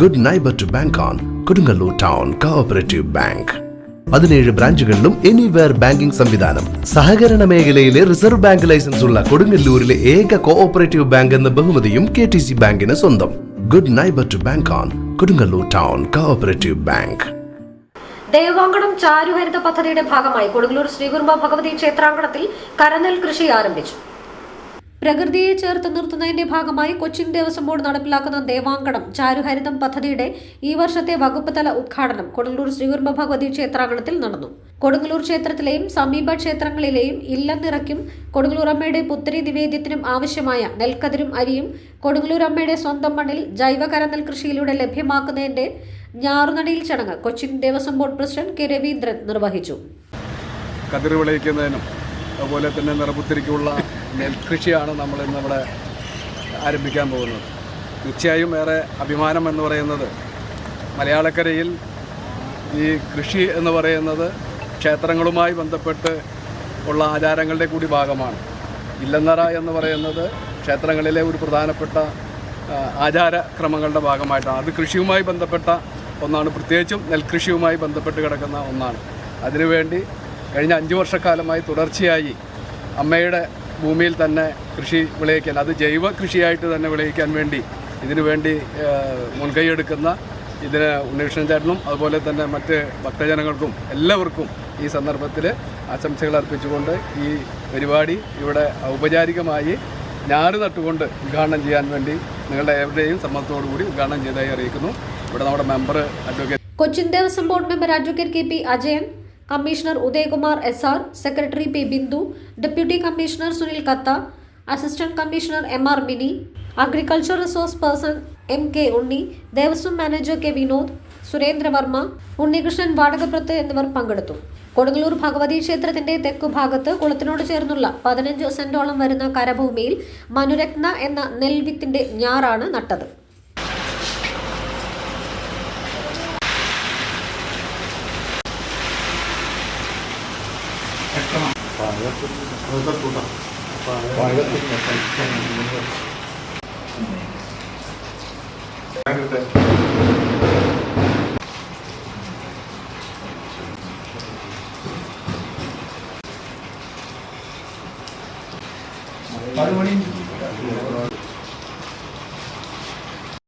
Good neighbour to bank on Kodungallur town cooperative bank പതിനേഴ് ബ്രാഞ്ചുകളിലും anywhere banking സംവിധാനം. സഹകരണ മേഖലയിലെ റിസർവ് ബാങ്ക് ലൈസൻസ് ഉള്ള കൊടുങ്ങല്ലൂരിലെ ഏക കോഓപ്പറേറ്റീവ് ബാങ്ക് എന്ന ബഹുമതിയും കെ ടി സി ബാങ്കിന് സ്വന്തം. Good neighbour to bank on Kodungallur town cooperative bank ദേവാങ്കണം ചാരുഹരിത പദ്ധതിയുടെ ഭാഗമായി കൊടുങ്ങല്ലൂർ ശ്രീകുർമ്മ ഭഗവതി ക്ഷേത്രാങ്കണത്തിൽ കരനെൽ കൃഷി ആരംഭിച്ചു. പ്രകൃതിയെ ചേർത്ത് നിർത്തുന്നതിന്റെ ഭാഗമായി കൊച്ചിൻ ദേവസ്വം ബോർഡ് നടപ്പിലാക്കുന്ന ദേവാങ്കണം ചാരുഹരിതം പദ്ധതിയുടെ ഈ വർഷത്തെ വകുപ്പ് തല ഉദ്ഘാടനം കൊടുങ്ങല്ലൂർ ശ്രീകുർമ്മ ഭഗവതി ക്ഷേത്രാങ്കണത്തിൽ നടന്നു. കൊടുങ്ങല്ലൂർ ക്ഷേത്രത്തിലെയും സമീപ ക്ഷേത്രങ്ങളിലെയും ഇല്ലനിറയ്ക്കും കൊടുങ്ങല്ലൂർ അമ്മയുടെ പുത്രി നിവേദ്യത്തിനും ആവശ്യമായ നെൽക്കതിരും അരിയും കൊടുങ്ങല്ലൂർ അമ്മയുടെ സ്വന്തം മണ്ണിൽ ജൈവ കരനെൽ കൃഷിയിലൂടെ ലഭ്യമാക്കുന്നതിന്റെ ഞാറുനടിയിൽ ചടങ്ങ് Cochin Devaswom board president K Raveendran നിർവഹിച്ചു. അതുപോലെ തന്നെ നിറപുത്തിരിക്കുള്ള നെൽകൃഷിയാണ് നമ്മൾ ഇന്ന് ഇന്നിവിടെ ആരംഭിക്കാൻ പോകുന്നത്. തീർച്ചയായും ഏറെ അഭിമാനം എന്ന് പറയുന്നത് മലയാളക്കരയിൽ ഈ കൃഷി എന്ന് പറയുന്നത് ക്ഷേത്രങ്ങളുമായി ബന്ധപ്പെട്ട് ഉള്ള ആചാരങ്ങളുടെ കൂടി ഭാഗമാണ്. ഇല്ലന്നറ എന്ന് പറയുന്നത് ക്ഷേത്രങ്ങളിലെ ഒരു പ്രധാനപ്പെട്ട ആചാരക്രമങ്ങളുടെ ഭാഗമായിട്ടാണ്. അത് കൃഷിയുമായി ബന്ധപ്പെട്ട ഒന്നാണ്. പ്രത്യേകിച്ചും നെൽകൃഷിയുമായി ബന്ധപ്പെട്ട് കിടക്കുന്ന ഒന്നാണ്. അതിനുവേണ്ടി കഴിഞ്ഞ അഞ്ച് വർഷക്കാലമായി തുടർച്ചയായി അമ്മയുടെ ഭൂമിയിൽ തന്നെ കൃഷി വിളയിക്കാൻ അത് ജൈവ കൃഷിയായിട്ട് തന്നെ വിളയിക്കാൻ വേണ്ടി ഇതിനു വേണ്ടി മുൻകൈ മുൻകൈയെടുക്കുന്ന ഇതിന് ഉണ്ണികൃഷ്ണൻ ചേട്ടനും അതുപോലെ തന്നെ മറ്റ് ഭക്തജനങ്ങൾക്കും എല്ലാവർക്കും ഈ സന്ദർഭത്തിൽ ആശംസകൾ അർപ്പിച്ചുകൊണ്ട് ഈ പരിപാടി ഇവിടെ ഔപചാരികമായി ഞാറ് നട്ടുകൊണ്ട് ഉദ്ഘാടനം ചെയ്യാൻ വേണ്ടി നിങ്ങളുടെ ഏവരുടെയും സമ്മതത്തോടു കൂടി ഉദ്ഘാടനം ചെയ്തതായി അറിയിക്കുന്നു. ഇവിടെ നമ്മുടെ member advocate Cochin Devaswom board member advocate K P Ajayan commissioner Udayakumar S R secretary P Bindu deputy commissioner Sunil കത്ത assistant commissioner M R Mini agriculture resource person M K Unni Devaswom manager K Vinod Surendravarma Unnikrishnan വാടകപ്പുറത്ത് എന്നിവർ പങ്കെടുത്തു. കൊടുങ്ങല്ലൂർ ഭഗവതി ക്ഷേത്രത്തിന്റെ തെക്കുഭാഗത്ത് കുളത്തിനോട് ചേർന്നുള്ള പതിനഞ്ച് സെന്റോളം വരുന്ന കരഭൂമിയിൽ മനുരത്ന എന്ന നെൽവിത്തിന്റെ ഞാറാണ് നട്ടത്. പഴയത്തുണ്ട പഴയത്തുണ്ട് മറുപടിയും